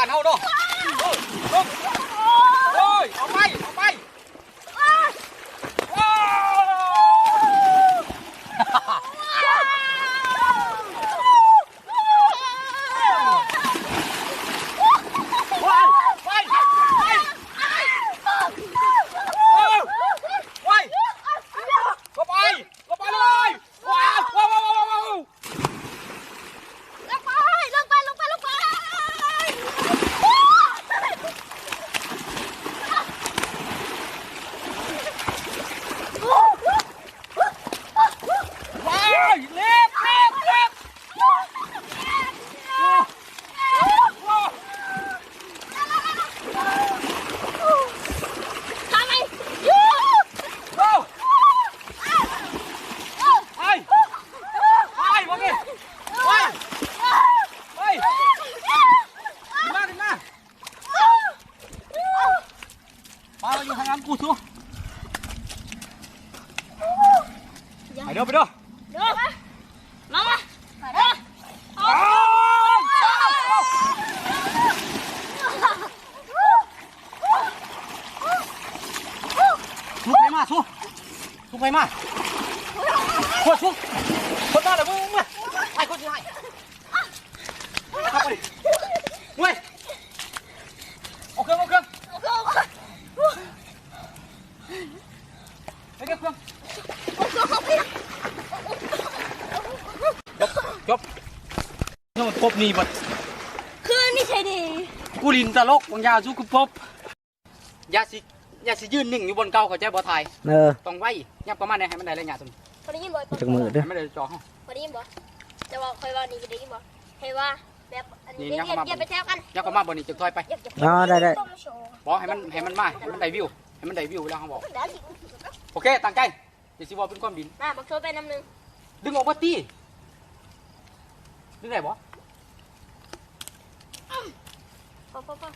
านเฮาเนาะโอ้ยลงโอ้ยเอาไป ăn cụt xuống. Phải đưa phải đưa đưa mama phải đưa xuống cái mà xuống. Xuống cái mà. Thôi xuống. Thôi ta là vô mà ai có gì hại จบจบถ้ามันพบนี่บัดคือนี่ใช่ดิกูลินตลกบางยาสู้กูพบยาสิยาสิยืนนิ่งอยู่บนเก่าเขาใจบ่ทายเออต้องไว้ยับประมาณไหนให้มันได้ระยะตรงนี้พอได้ยินบ่จักมือเด้อให้มันได้จอห้องพอได้ยินบ่จะว่าคอยว่านี่ก็ได้ยินบ่ให้ว่าแบบอันนี้นี่เรียยันงมาเรียนไปแถวกันยับประมาณบนนี้จะถอยไปเรียบเรียบอ๋อได้ได้ต้องโชว์บอกให้มันให้มันมาให้มันได้วิวให้มันได้วิวแล้วเขาบอกเดี๋ยวสิโอเคตั้งใจเดี๋ยวสิบอกเป็นความดินมาบอกโชว์ไปน้ำหนึงดึงออกมาตี ดึงได้บ่ พอพอพอ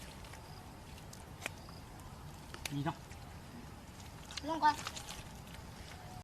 ดีเนาะ ลงก่อน โ